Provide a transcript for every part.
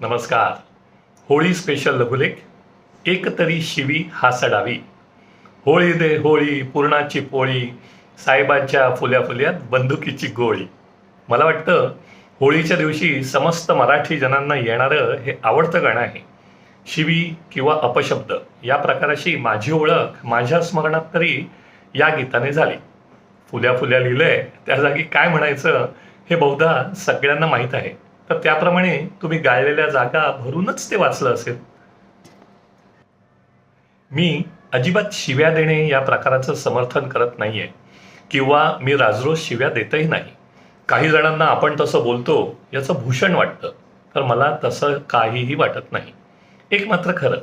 नमस्कार. होळी स्पेशल लघुलेख एक तरी शिवी हा सडावी होळी दे होळी पूर्णाची पोळी साहेबांच्या फुल्या फुल्यात बंदुकीची गोळी. मला वाटतं होळीच्या दिवशी समस्त मराठी जणांना येणारं हे आवडतं गाणं आहे. शिवी किंवा अपशब्द या प्रकाराशी माझी ओळख माझ्या स्मरणात तरी या गीताने झाली. फुल्या फुल्या लिहिलंय त्या जागी काय म्हणायचं हे बहुधा सगळ्यांना माहीत आहे. तर त्याप्रमाणे तुम्ही गाळलेल्या जागा भरूनच ते वाचलं असेल. मी अजिबात शिव्या देणे या प्रकाराचं समर्थन करत नाहीये. किंवा मी राजरोज शिव्या देतही नाही. काही जणांना आपण तसं बोलतो याचं भूषण वाटतं. तर मला तसं काहीही वाटत नाही. एक मात्र खरं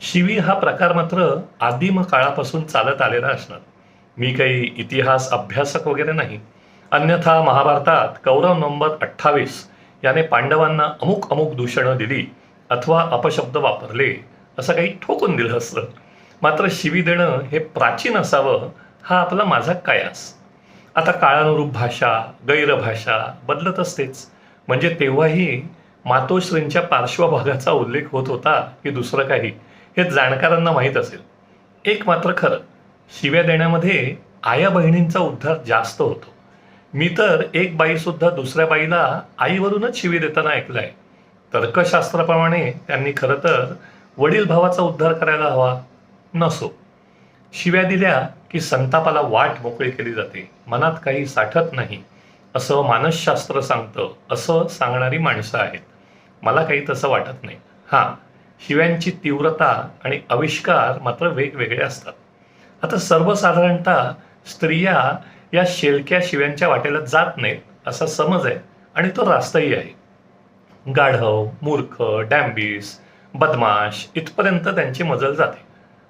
शिवी हा प्रकार मात्र आदिम काळापासून चालत आलेला असणार. मी काही इतिहास अभ्यासक वगैरे नाही. अन्यथा महाभारतात कौरव नंबर अठ्ठावीस याने पांडवांना अमुक अमुक दूषणं दिली अथवा अपशब्द वापरले असं काही ठोकून दिलं असतं. मात्र शिवी देणं हे प्राचीन असावं हा आपला माझा कायास. आता काळानुरूप भाषा गैरभाषा बदलत असतेच. म्हणजे तेव्हाही मातोश्रींच्या पार्श्वभागाचा उल्लेख होत होता की दुसरं काही हे जाणकारांना माहीत असेल. एक मात्र खरं शिव्या देण्यामध्ये आया बहिणींचा उद्धार जास्त होतो. मी तर एक बाईसुद्धा दुसऱ्या बाईला आईवरूनच शिवी देताना ऐकलंय. तर्कशास्त्राप्रमाणे त्यांनी खरं तर वडील भावाचा उद्धार करायला हवा नसो. शिव्या दिल्या की संतापाला वाट मोकळी केली जाते. मनात काही साठत नाही असं मानसशास्त्र सांगतं असं सांगणारी माणसं आहेत. मला काही तसं वाटत नाही. हां शिव्यांची तीव्रता आणि आविष्कार मात्र वेगवेगळे असतात. आता सर्वसाधारणतः स्त्रिया या शेलक्या शिव्यांच्या वाटेला जात नाहीत असा समज आहे आणि तो रास्ताही आहे. गाढव मूर्ख डॅम्बिस बदमाश इथपर्यंत त्यांची मजल जाते.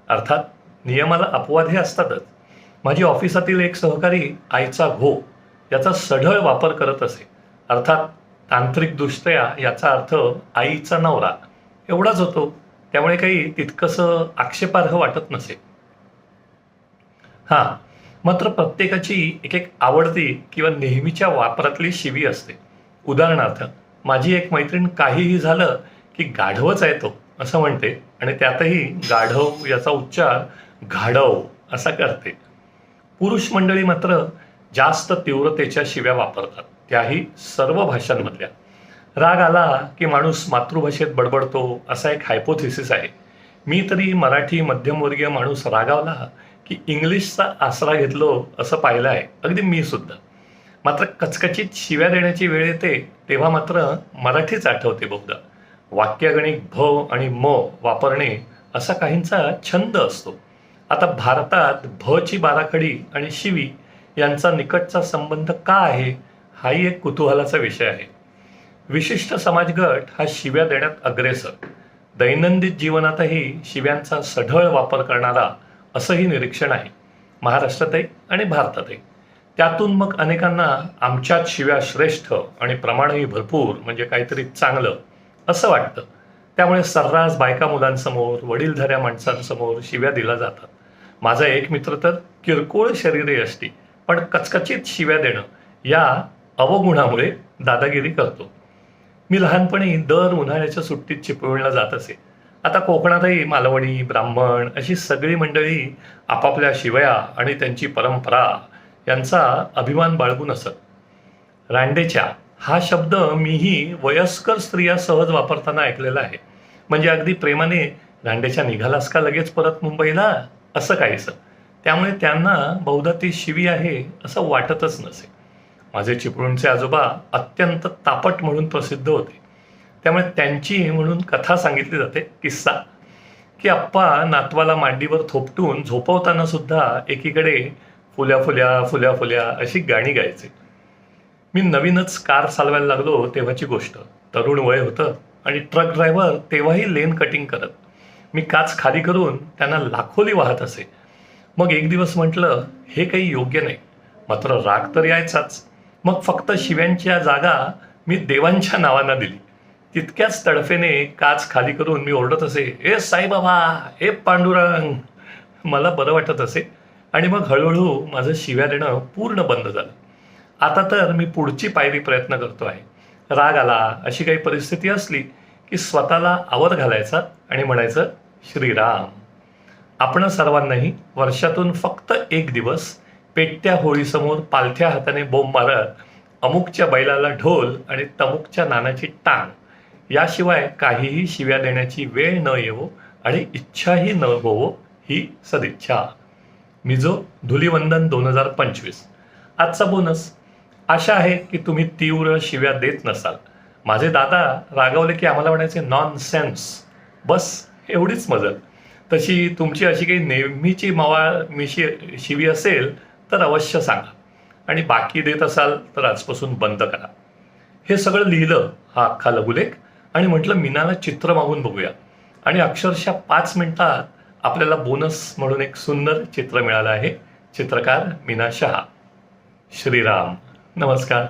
अर्थात नियमाला अपवादही असतातच. माझी ऑफिसातील एक सहकारी आईचा घो याचा सढळ वापर करत असे. अर्थात तांत्रिकदृष्ट्या याचा अर्थ आईचा नवरा. एवढाच होतो. त्यामुळे काही तितकंसं आक्षेपार्ह वाटत नसे. हां मात्र प्रत्येकाची एक एक आवडती किंवा नेहमीच्या वापरातली शिवी असते. उदाहरणार्थ माझी एक मैत्रीण काहीही झालं की गाढवच आहे तो असं म्हणते आणि त्यातही गाढव याचा उच्चार घाडव असा करते. पुरुष मंडळी मात्र जास्त तीव्रतेच्या शिव्या वापरतात. त्याही सर्व भाषांमधल्या. राग आला की माणूस मातृभाषेत बडबडतो असा एक हायपोथिसिस आहे. मी तरी मराठी मध्यमवर्गीय माणूस रागावला की इंग्लिशचा आसरा घेतलो असं पाहिलं आहे अगदी मी सुद्धा. मात्र कचकचीत शिव्या देण्याची वेळ येते तेव्हा मात्र मराठीच आठवते बहुधा. वाक्यगणिक भ आणि म वापरणे असा काहींचा छंद असतो. आता भारतात भ ची बाराखडी आणि शिवी यांचा निकटचा संबंध का आहे हाही एक कुतूहलाचा विषय आहे. विशिष्ट समाजगट हा शिव्या देण्यात अग्रेसर. दैनंदिन जीवनातही शिव्यांचा सढळ वापर करणारा असंही निरीक्षण आहे. महाराष्ट्रातही आणि भारतातही. त्यातून मग अनेकांना आमच्यात शिव्या श्रेष्ठ आणि प्रमाणही भरपूर म्हणजे काहीतरी चांगलं असं वाटतं. त्यामुळे सर्रास बायका मुलांसमोर वडीलधाऱ्या माणसांसमोर शिव्या दिल्या जातात. माझा एक मित्र तर किरकोळ शरीरे असती पण कचकचित शिव्या देणं या अवगुणामुळे दादागिरी करतो. मी लहानपणी दर उन्हाळ्याच्या सुट्टीत चिपळूणला जात असे. आता कोकणातही मालवणी ब्राह्मण अशी सगळी मंडळी आपापल्या शिवया आणि त्यांची परंपरा यांचा अभिमान बाळगून असत. रांडेच्या हा शब्द मीही वयस्कर स्त्रिया सहज वापरताना ऐकलेला आहे. म्हणजे अगदी प्रेमाने रांडेच्या निघालास का लगेच परत मुंबईला? असं काहीसं. त्यामुळे त्यांना बहुधा ती शिवी आहे असं वाटतच नसे. माझे चिपळूणचे आजोबा अत्यंत तापट म्हणून प्रसिद्ध होते. त्यामुळे त्यांची म्हणून कथा सांगितली जाते किस्सा. की आप्पा नातवाला मांडीवर थोपटून झोपवताना सुद्धा एकीकडे फुल्या फुल्या फुल्या फुल्या अशी गाणी गायचे. मी नवीनच कार चालवायला लागलो तेव्हाची गोष्ट. तरुण वय होतं आणि ट्रक ड्रायव्हर तेव्हाही लेन कटिंग करत. मी काच खाली करून त्यांना लाखोली वाहत असे. मग एक दिवस म्हटलं हे काही योग्य नाही. मात्र राग तर यायचाच. मग फक्त शिव्यांच्या जागा मी देवांच्या नावांना दिली. तितक्याच तडफेने काच खाली करून मी ओरडत असे ए साईबाबा ए पांडुरंग. मला बरं वाटत असे. आणि मग हळूहळू माझं शिव्या देणं पूर्ण बंद झालं. आता तर मी पुढची पायरी प्रयत्न करतो आहे. राग आला अशी काही परिस्थिती असली की स्वतःला आवर घालायचा आणि म्हणायचं श्रीराम. आपण सर्वांनाही वर्षातून फक्त एक दिवस पेटत्या होळीसमोर पालथ्या हाताने बोंब मारत अमुकच्या बैलाला ढोल आणि तमुकच्या नानाची टांग याशिवाय काहीही शिव्या देण्याची वेळ न येवो आणि इच्छाही न होवो ही सदिच्छा. मिझो धुलिवंदन दोन हजार पंचवीस. आजचा बोनस. आशा आहे की तुम्ही तीव्र शिव्या देत नसाल. माझे दादा रागवले की आम्हाला म्हणायचे नॉन सेन्स बस एवढीच मजल. तशी तुमची अशी काही नेहमीची मवाळ मिशी शिवी असेल तर अवश्य सांगा. आणि बाकी देत असाल तर आजपासून बंद करा. हे सगळं लिहिलं हा अख्खा लघुलेख. आणि म्हटलं मीनाला चित्र मागून बघूया. आणि अक्षरशः पाच मिनिटात आपल्याला बोनस म्हणून एक सुंदर चित्र मिळालं आहे. चित्रकार मीना शहा. श्रीराम. नमस्कार.